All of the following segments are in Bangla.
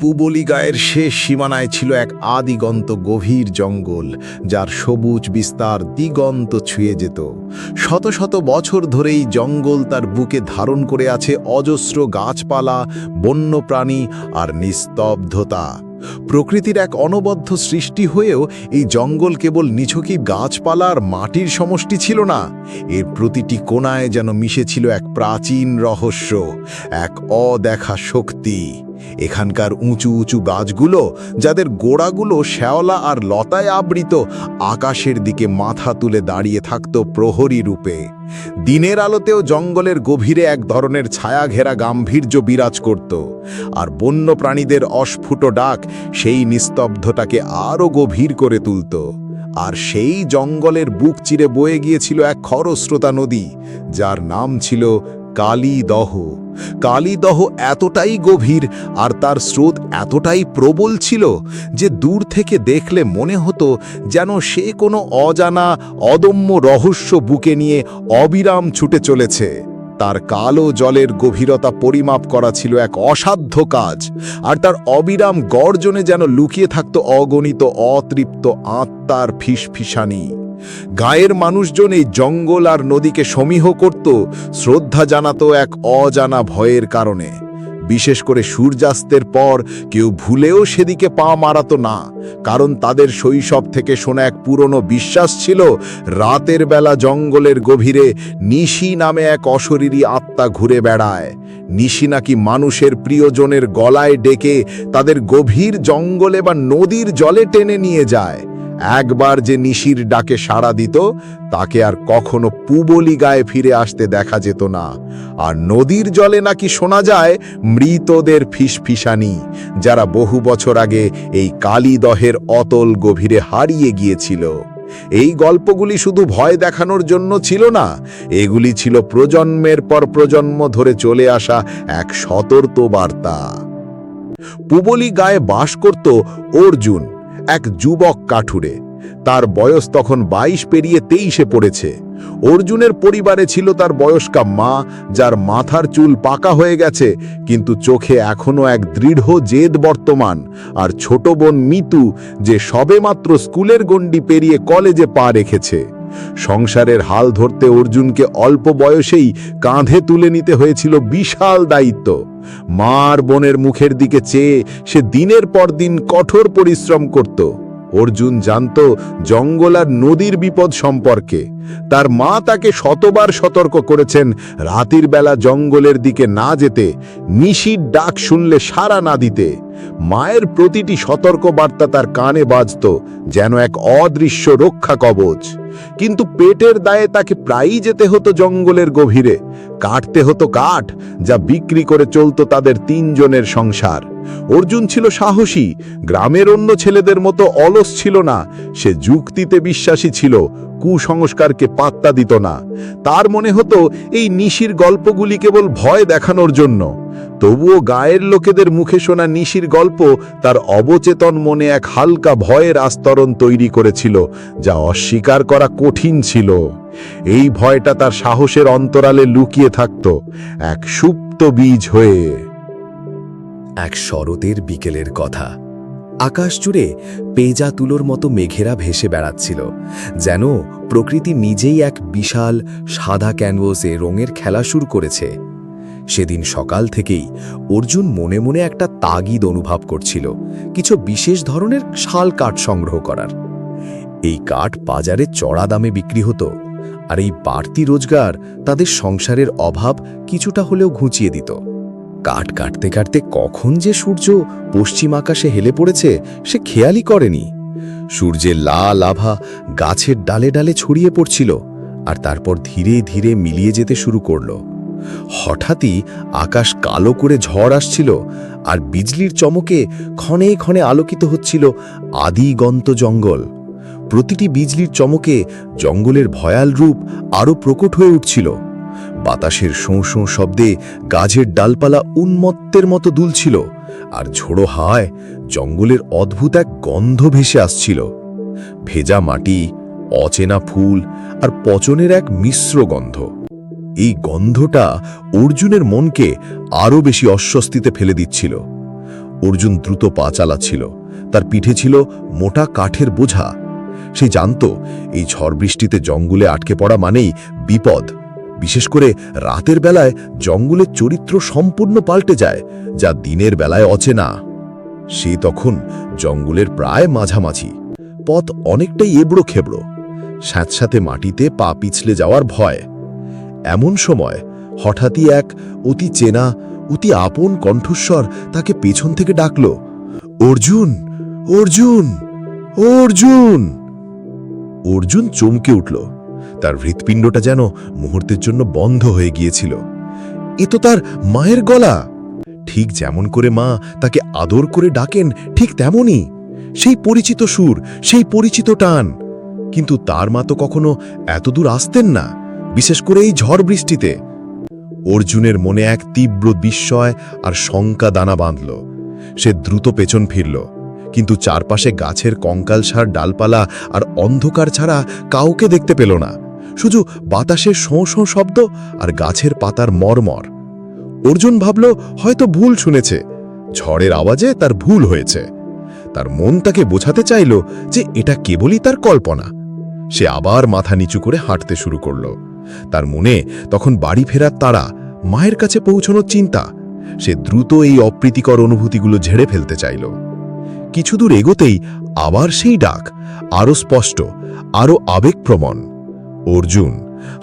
পুবলি গায়ের শেষ সীমানায় ছিল এক আদিগন্ত গভীর জঙ্গল, যার সবুজ বিস্তার দিগন্ত ছুঁয়ে যেত। শত শত বছর ধরেই জঙ্গল তার বুকে ধারণ করে আছে অজস্র গাছপালা, বন্যপ্রাণী আর নিস্তব্ধতা। প্রকৃতির এক অনবদ্য সৃষ্টি হয়েও এই জঙ্গল কেবল নিছকি গাছপালা আর মাটির সমষ্টি ছিল না, এর প্রতিটি কোণায় যেন মিশেছিল এক প্রাচীন রহস্য, এক অদেখা শক্তি। এখানকার উঁচু উঁচু গাছগুলো, যাদের গোড়াগুলো শ্যাওলা আর লতায় আবৃত, আকাশের দিকে মাথা তুলে দাঁড়িয়ে থাকত প্রহরী রূপে। দিনের আলোতেও জঙ্গলের গভীরে এক ধরনের ছায়া ঘেরা গাম্ভীর্য বিরাজ করত, আর বন্য প্রাণীদের অস্ফুট ডাক সেই নিস্তব্ধতাকে আরও গভীর করে তুলত। আর সেই জঙ্গলের বুক চিরে বয়ে গিয়েছিল এক খরস্রোতা নদী, যার নাম ছিল কালীদহ। কালীদহ এতটাই গভীর আর তার স্রোত এতটাই প্রবল ছিল যে দূর থেকে দেখলে মনে হতো যেন সে কোনো অজানা, অদম্য রহস্য বুকে নিয়ে অবিরাম ছুটে চলেছে। তার কালো জলের গভীরতা পরিমাপ করা ছিল এক অসাধ্য কাজ, আর তার অবিরাম গর্জনে যেন লুকিয়ে থাকত অগণিত, অতৃপ্ত আত্মার ফিসফিসানি। গায়ের মানুষজন এই জঙ্গল আর নদীকে সমীহ করত, শ্রদ্ধা জানাত এক অজানা ভয়ের কারণে। বিশেষ করে সূর্যাস্তের পর কেউ ভুলেও সেদিকে পা মারাতো না, কারণ তাদের শৈশব থেকে শোনা এক পুরনো বিশ্বাস ছিল, রাতের বেলা জঙ্গলের গভীরে নিশি নামে এক অশরীরী আত্মা ঘুরে বেড়ায়। নিশি নাকি মানুষের প্রিয়জনের গলায় ডেকে তাদের গভীর জঙ্গলে বা নদীর জলে টেনে নিয়ে যায়। একবার যে নিশির ডাকে সাড়া দিত, তাকে আর কখনো পুবলি গায়ে ফিরে আসতে দেখা যেত না। আর নদীর জলে নাকি শোনা যায় মৃতদের ফিসফিসানি, যারা বহু বছর আগে এই কালীদহের অতল গভীরে হারিয়ে গিয়েছিল। এই গল্পগুলি শুধু ভয় দেখানোর জন্য ছিল না, এগুলি ছিল প্রজন্মের পর প্রজন্ম ধরে চলে আসা এক সতর্ক বার্তা পুবলি গায়ে বাস করত অর্জুন এক যুবক কাঠুরে। তার বয়স তখন বাইশ পেরিয়ে তেইশে পড়েছে। অর্জুনের পরিবারে ছিল তার বয়স্কা মা, যার মাথার চুল পাকা হয়ে গেছে, কিন্তু চোখে এখনও এক দৃঢ় জেদ বর্তমান। আর ছোট বোন মিতু, যে সবেমাত্র স্কুলের গণ্ডি পেরিয়ে কলেজে পা রেখেছে। সংসারের হাল ধরতে অর্জুনকে অল্প বয়সেই কাঁধে তুলে নিতে হয়েছিল বিশাল দায়িত্ব। মার বোনের মুখের দিকে চেয়ে সে দিনের পর দিন কঠোর পরিশ্রম করত। অর্জুন জানত জঙ্গল আর নদীর বিপদ সম্পর্কে। তার মা তাকে শতবার সতর্ক করেছেন, রাতের বেলা জঙ্গলের দিকে না যেতে, নিশির ডাক শুনলে সারা না দিতে। মায়ের প্রতিটি সতর্ক বার্তা তার কানে বাজত, যেন এক অদৃশ্য রক্ষা কবচ। কিন্তু পেটের দায়ে তাকে প্রায়ই যেতে হতো জঙ্গলের গভীরে। কাটতে হতো কাঠ, যা বিক্রি করে চলতো তাদের তিনজনের সংসার। অর্জুন ছিল সাহসী, গ্রামের অন্য ছেলেদের মতো অলস ছিল না, সে যুক্তিতে বিশ্বাসী ছিল কুসংস্কারকে পাত্তা দিত না। তার মনে হতো এই নিশির গল্পগুলি কেবল ভয় দেখানোর জন্য। তবুও গায়ের লোকেদের মুখে শোনা নিশির গল্প তার অবচেতন মনে এক হালকা ভয়ের আস্তরণ তৈরি করেছিল, যা অস্বীকার করা কঠিন ছিল। এই ভয়টা তার সাহসের অন্তরালে লুকিয়ে থাকত, এক সুপ্ত বীজ হয়ে। এক শরতের বিকেলের কথা। আকাশ জুড়ে পেজা তুলোর মতো মেঘেরা ভেসে বেড়াচ্ছিল, যেন প্রকৃতি নিজেই এক বিশাল সাদা ক্যানভাসে রঙের খেলা শুরু করেছে। সেদিন সকাল থেকেই অর্জুন মনে মনে একটা তাগিদ অনুভব করছিল, কিছু বিশেষ ধরনের শাল কাঠ সংগ্রহ করার। এই কাঠ বাজারে চড়া দামে বিক্রি হতো, আর এই বাড়তি রোজগার তাদের সংসারের অভাব কিছুটা হলেও ঘুচিয়ে দিত। কাঠ কাটতে কাটতে কখন যে সূর্য পশ্চিম আকাশে হেলে পড়েছে, সে খেয়ালই করেনি। সূর্যের লাল আভা গাছের ডালে ডালে ছড়িয়ে পড়ছিল আর তারপর ধীরে ধীরে মিলিয়ে যেতে শুরু করল। হঠাৎই আকাশ কালো করে ঝড় আসছিল আর বিজলির চমকে ক্ষণে ক্ষণে আলোকিত হচ্ছিল আদিগন্ত জঙ্গল। প্রতিটি বিজলির চমকে জঙ্গলের ভয়াল রূপ আরও প্রকট হয়ে উঠছিল। বাতাসের শোঁ শোঁ শব্দে গাছের ডালপালা উন্মত্তের মতো দুলছিল, আর ঝোড়ো হায় জঙ্গলের অদ্ভুত এক গন্ধ ভেসে আসছিল। ভেজা মাটি, অচেনা ফুল আর পচনের এক মিশ্র গন্ধ। এই গন্ধটা অর্জুনের মনকে আরও বেশি অস্বস্তিতে ফেলে দিচ্ছিল। অর্জুন দ্রুত পা চালাচ্ছিল, তার পিঠে ছিল মোটা কাঠের বোঝা। সে জানত, এই ঝড় বৃষ্টিতে জঙ্গলে আটকে পড়া মানেই বিপদ। বিশেষ করে রাতের বেলায় জঙ্গলের চরিত্র সম্পূর্ণ পাল্টে যায়, যা দিনের বেলায় অচেনা। সে তখন জঙ্গলের প্রায় মাঝামাঝি, পথ অনেকটাই এবড়ো খেবড়ো স্যাঁতস্যাঁতে মাটিতে পা পিছলে যাওয়ার ভয়। এমন সময় হঠাৎই এক অতি চেনা, অতি আপন কণ্ঠস্বর তাকে পেছন থেকে ডাকল, অর্জুন অর্জুন অর্জুন! অর্জুন চমকে উঠল। তার হৃৎপিণ্ডটা যেন মুহূর্তের জন্য বন্ধ হয়ে গিয়েছিল। এ তো তার মায়ের গলা। ঠিক যেমন করে মা তাকে আদর করে ডাকেন, ঠিক তেমনই। সেই পরিচিত সুর, সেই পরিচিত টান। কিন্তু তার মা তো কখনো এতদূর আসতেন না, বিশেষ করে এই ঝড় বৃষ্টিতে। অর্জুনের মনে এক তীব্র বিস্ময় আর শঙ্কা দানা বাঁধল। সে দ্রুত পেছন ফিরল। কিন্তু চারপাশে গাছের কঙ্কালসার ডালপালা আর অন্ধকার ছাড়া কাউকে দেখতে পেল না। শুধু বাতাসের শোঁ শোঁ শব্দ আর গাছের পাতার মরমর। অর্জুন ভাবল, হয়তো ভুল শুনেছে। ঝড়ের আওয়াজে তার ভুল হয়েছে। তার মন তাকে বোঝাতে চাইল যে এটা কেবলই তার কল্পনা। সে আবার মাথা নিচু করে হাঁটতে শুরু করল। তার মনে তখন বাড়ি ফেরার তারা মায়ের কাছে পৌঁছানোর চিন্তা। সে দ্রুত এই অপ্রীতিকর অনুভূতিগুলো ঝেড়ে ফেলতে চাইল। কিছু দূর এগোতেই আবার সেই ডাক আরও স্পষ্ট আরও আবেগপ্রবণ। অর্জুন,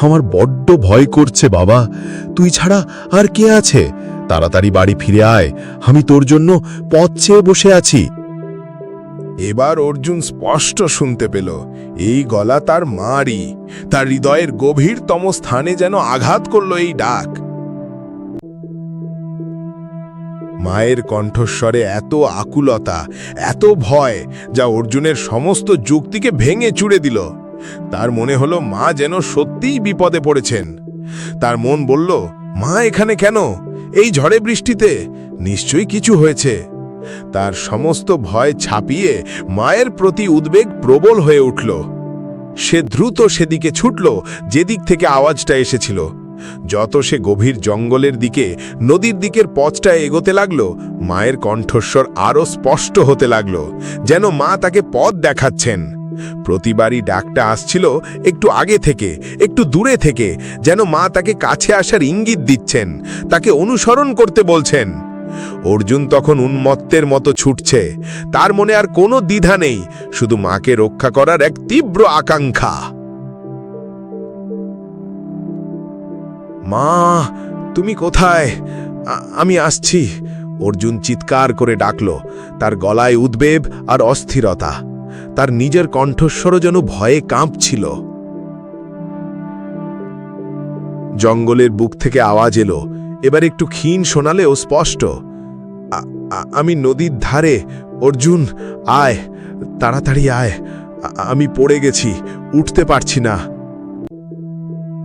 আমার বড্ড ভয় করছে বাবা। তুই ছাড়া আর কে আছে? তাড়াতাড়ি বাড়ি ফিরে আয়। আমি তোর জন্য পথ চেয়ে বসে আছি। এবার অর্জুন স্পষ্ট শুনতে পেল, এই গলা তার মারই। তার হৃদয়ের গভীরতম স্থানে যেন আঘাত করল এই ডাক। মায়ের কণ্ঠস্বরে এত আকুলতা, এত ভয়, যা অর্জুনের সমস্ত যুক্তিকে ভেঙে চুড়ে দিল। তার মনে হলো মা যেন সত্যিই বিপদে পড়েছেন। তার মন বলল, মা এখানে কেন? এই ঝড়ে বৃষ্টিতে নিশ্চয়ই কিছু হয়েছে। তার সমস্ত ভয় ছাপিয়ে মায়ের প্রতি উদ্বেগ প্রবল হয়ে উঠল। সে দ্রুত সেদিকে ছুটল, যেদিক থেকে আওয়াজটা এসেছিল। যত সে গভীর জঙ্গলের দিকে, নদীর দিকের পথটা এগোতে লাগল, মায়ের কণ্ঠস্বর আরও স্পষ্ট হতে লাগল, যেন মা তাকে পথ দেখাচ্ছেন। প্রতিবারই ডাকটা আসছিল একটু আগে থেকে, একটু দূরে থেকে, যেন মা তাকে কাছে আসার ইঙ্গিত দিচ্ছেন, তাকে অনুসরণ করতে বলছেন। অর্জুন তখন উন্মত্তের মতো ছুটছে, তার মনে আর কোনো দ্বিধা নেই, শুধু মাকে রক্ষা করার এক তীব্র আকাঙ্ক্ষা। মা, তুমি কোথায়? আমি আসছি। অর্জুন চিৎকার করে ডাকল। তার গলায় উদ্বেগ আর অস্থিরতা। তার নিজের কণ্ঠস্বরও যেন ভয়ে কাঁপছিল। জঙ্গলের বুক থেকে আওয়াজ এলো। এবার একটু ক্ষীণ শোনালেও স্পষ্ট। আমি নদীর ধারে। অর্জুন, আয়, তাড়াতাড়ি আয়। আমি পড়ে গেছি, উঠতে পারছি না।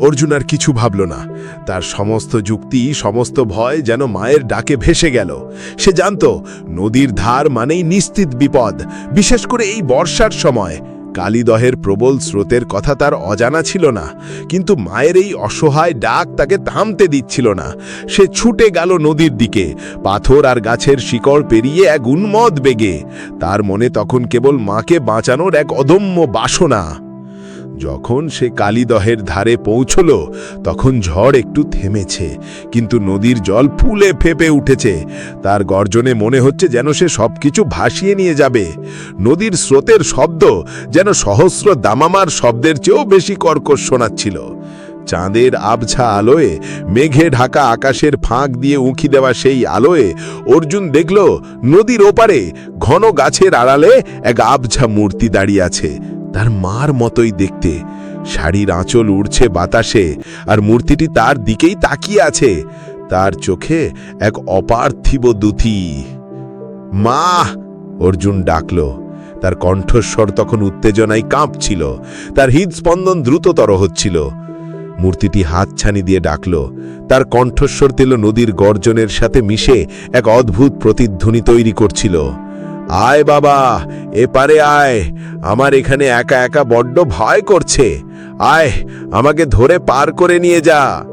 অর্জুন আর কিছু ভাবল না। তার সমস্ত যুক্তি, সমস্ত ভয় যেন মায়ের ডাকে ভেসে গেল। সে জানত, নদীর ধার মানেই নিশ্চিত বিপদ। বিশেষ করে এই বর্ষার সময়। কালীদহের প্রবল স্রোতের কথা তার অজানা ছিল না। কিন্তু মায়ের এই অসহায় ডাক তাকে থামতে দিচ্ছিল না। সে ছুটে গেল নদীর দিকে। পাথর আর গাছের শিকড় পেরিয়ে এক উন্মদ বেগে। তার মনে তখন কেবল মাকে বাঁচানোর এক অদম্য বাসনা। যখন সে কালীদহের ধারে পৌঁছল, তখন ঝড় একটু থেমেছে, কিন্তু নদীর জল ফুলে ফেপে উঠেছে। তার গর্জনে মনে হচ্ছে যেন সে সবকিছু ভাসিয়ে নিয়ে যাবে। নদীর স্রোতের শব্দ যেন সহস্র দামামার শব্দের চেয়েও বেশি কর্কশ শোনাচ্ছিল। চাঁদের আবছা আলোয়ে, মেঘে ঢাকা আকাশের ফাঁক দিয়ে উঁকি দেওয়া সেই আলোয় অর্জুন দেখল, নদীর ওপারে ঘন গাছের আড়ালে এক আবছা মূর্তি দাঁড়িয়ে আছে। তার মার মতোই দেখতে। শাড়ির আঁচল উড়ছে বাতাসে, আর মূর্তিটি তার দিকেই তাকিয়ে আছে। তার চোখে এক অপার্থিব দুথি মা! অর্জুন ডাকল। তার কণ্ঠস্বর তখন উত্তেজনায় কাঁপছিল। তার হৃদস্পন্দন দ্রুততর হচ্ছিল। মূর্তিটি হাতছানি দিয়ে ডাকল। তার কণ্ঠস্বর তেল নদীর গর্জনের সাথে মিশে এক অদ্ভুত প্রতিধ্বনি তৈরি করছিল। আয় বাবা, এপারে আয়। আমার এখানে একা একা বড্ড ভয় করছে। আয়, আমাকে ধরে পার করে নিয়ে যা।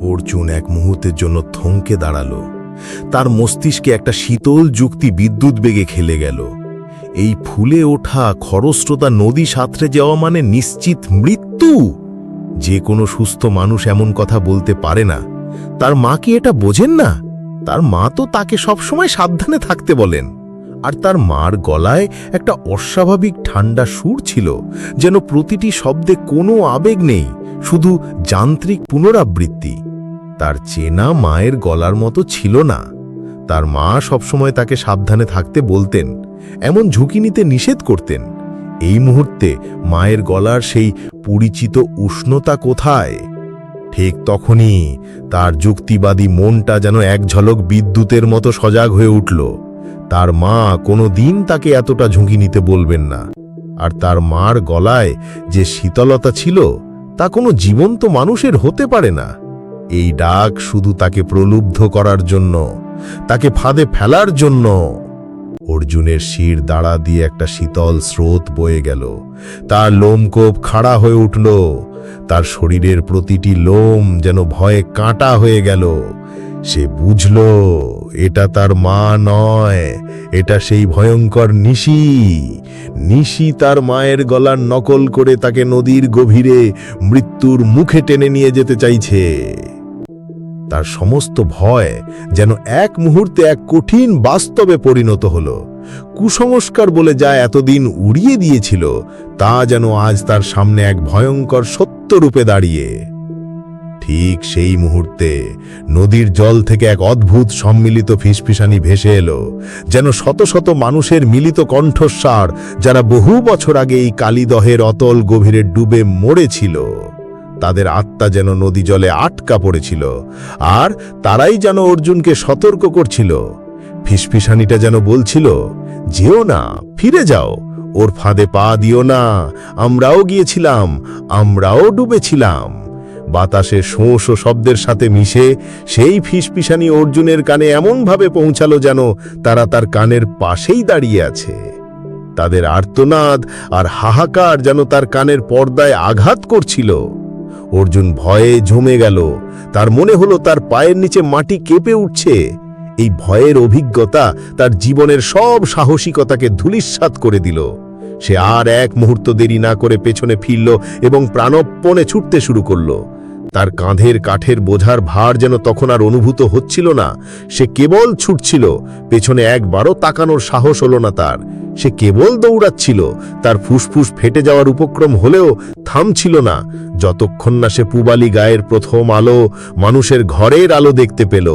অর্জুন এক মুহূর্তের জন্য থমকে দাঁড়াল। তার মস্তিষ্কে একটা শীতল যুক্তি বিদ্যুৎ বেগে খেলে গেল। এই ফুলে ওঠা খরস্রোতা নদী সাঁতরে যাওয়া মানে নিশ্চিত মৃত্যু। যে কোনো সুস্থ মানুষ এমন কথা বলতে পারে না। তার মা কি এটা বোঝেন না? তার মা তো তাকে সবসময় সাবধানে থাকতে বলেন। আর তার মার গলায় একটা অস্বাভাবিক ঠান্ডা সুর ছিল, যেন প্রতিটি শব্দে কোনো আবেগ নেই, শুধু যান্ত্রিক পুনরাবৃত্তি। তার চেনা মায়ের গলার মতো ছিল না। তার মা সবসময় তাকে সাবধানে থাকতে বলতেন, এমন ঝুঁকি নিতে নিষেধ করতেন। এই মুহূর্তে মায়ের গলার সেই পরিচিত উষ্ণতা কোথায়? ঠিক তখনই তার যুক্তিবাদী মনটা যেন এক ঝলক বিদ্যুতের মতো সজাগ হয়ে উঠল। তার মা কোনো দিন তাকে এতটা ঝুঁকি নিতে বলবেন না। আর তার মার গলায় যে শীতলতা ছিল, তা কোনো জীবন্ত মানুষের হতে পারে না। এই ডাক শুধু তাকে প্রলুব্ধ করার জন্য, তাকে ফাঁদে ফেলার জন্য। অর্জুনের শির দাঁড়া দিয়ে একটা শীতল স্রোত বয়ে গেল। তার লোমকোপ খাড়া হয়ে উঠল। তার শরীরের প্রতিটি লোম যেন ভয়ে কাঁটা হয়ে গেল। সে বুঝল, এটা তার মা নয়, এটা সেই ভয়ঙ্কর নিশি। নিশি তার মায়ের গলার নকল করে তাকে নদীর গভীরে মৃত্যুর মুখে টেনে নিয়ে যেতে চাইছে। তার সমস্ত ভয় যেন এক মুহূর্তে এক কঠিন বাস্তবে পরিণত হল। কুসংস্কার বলে যা এতদিন উড়িয়ে দিয়েছিল, তা যেন আজ তার সামনে এক ভয়ঙ্কর সত্য রূপে দাঁড়িয়ে। ঠিক সেই মুহূর্তে নদীর জল থেকে এক অদ্ভুত সম্মিলিত ফিসফিসানি ভেসে এলো, যেন শত শত মানুষের মিলিত কণ্ঠস্বার, যারা বহু বছর আগে এই কালীদহের অতল গভীরে ডুবে মরেছিল। তাদের আত্মা যেন নদী জলে আটকা পড়েছিল, আর তারাই যেন অর্জুনকে সতর্ক করছিল। ফিসফিসানিটা যেন বলছিল, যেও না, ফিরে যাও ওর ফাঁদে পা দিও না। আমরাও গিয়েছিলাম, আমরাও ডুবেছিলাম। বাতাসে শোঁ শব্দের সাথে মিশে সেই ফিসফিসানি অর্জুনের কানে এমনভাবে পৌঁছালো যেন তারা তার কানের পাশেই দাঁড়িয়ে আছে। তাদের আর্তনাদ আর হাহাকার যেন তার কানের পর্দায় আঘাত করছিল। অর্জুন ভয়ে জমে গেল। তার মনে হলো তার পায়ের নিচে মাটি কেঁপে উঠছে। এই ভয়ের অভিজ্ঞতা তার জীবনের সব সাহসিকতাকে ধূলিস্বাত করে দিল। সে আর এক মুহূর্ত দেরি না করে পেছনে ফিরল এবং প্রাণপণে ছুটতে শুরু করল। তার কাঁধের কাঠের বোঝার ভার যেন তখন আর অনুভূত হচ্ছিল না। সে কেবল ছুটছিল, পেছনে একবারও তাকানোর সাহস হলো না তার। সে কেবল দৌড়াচ্ছিল, তার ফুসফুস ফেটে যাওয়ার উপক্রম হলেও থামছিল না। যতক্ষণ না সে পুবালি গায়ের প্রথম আলো মানুষের ঘরের আলো দেখতে পেল।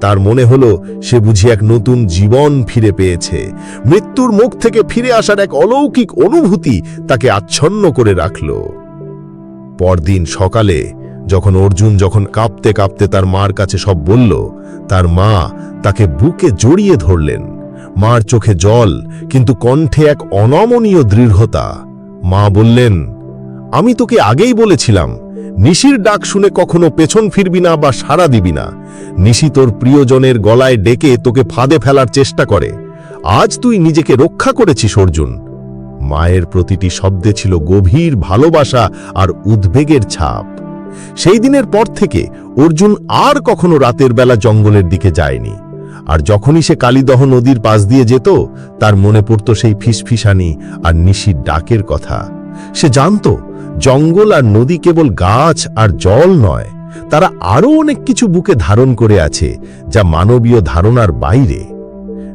তার মনে হলো সে বুঝি এক নতুন জীবন ফিরে পেয়েছে। মৃত্যুর মুখ থেকে ফিরে আসার এক অলৌকিক অনুভূতি তাকে আচ্ছন্ন করে রাখল। পরদিন সকালে যখন অর্জুন যখন কাঁপতে কাঁপতে তার মার কাছে সব বলল, তার মা তাকে বুকে জড়িয়ে ধরলেন। মার চোখে জল, কিন্তু কণ্ঠে এক অনমনীয় দৃঢ়তা। মা বললেন, আমি তোকে আগেই বলেছিলাম নিশির ডাক শুনে কখনো পেছন ফিরবি না বা সাড়া দিবি না। নিশি তোর প্রিয়জনের গলায় ডেকে তোকে ফাঁদে ফেলার চেষ্টা করে। আজ তুই নিজেকে রক্ষা করেছিস, অর্জুন। মায়ের প্রতিটি শব্দে ছিল গভীর ভালোবাসা আর উদ্বেগের ছাপ। সেই দিনের পর থেকে অর্জুন আর কখনো রাতের বেলা জঙ্গলের দিকে যায়নি। আর যখনই সে কালীদহ নদীর পাশ দিয়ে যেত, তার মনে পড়ত সেই ফিসফিসানি আর নিশির ডাকের কথা। সে জানত জঙ্গল আর নদী কেবল গাছ আর জল নয়, তারা আরও অনেক কিছু বুকে ধারণ করে আছে, যা মানবীয় ধারণার বাইরে।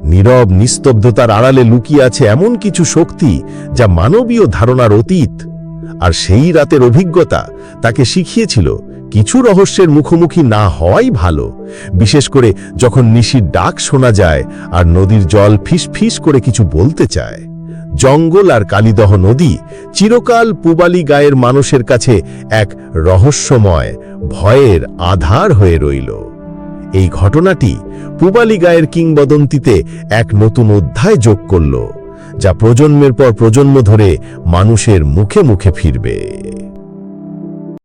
নীরব নিস্তব্ধতার আড়ালে লুকিয়ে আছে এমন কিছু শক্তি যা মানবীয় ধারণার অতীত। আর সেই রাতের অভিজ্ঞতা তাকে শিখিয়েছিল, কিছু রহস্যের মুখোমুখি না হওয়াই ভালো, বিশেষ করে যখন নিশির ডাক শোনা যায় আর নদীর জল ফিস ফিস করে কিছু বলতে চায়। জঙ্গল আর কালিদহ নদী চিরকাল পুবালি গায়ের মানুষের কাছে এক রহস্যময়, ভয়ের আধার হয়ে রইল। এই ঘটনাটি পুবালি গায়ের কিংবদন্তিতে এক নতুন অধ্যায় যোগ করল, যা প্রজন্মের পর প্রজন্ম ধরে মানুষের মুখে মুখে ফিরবে।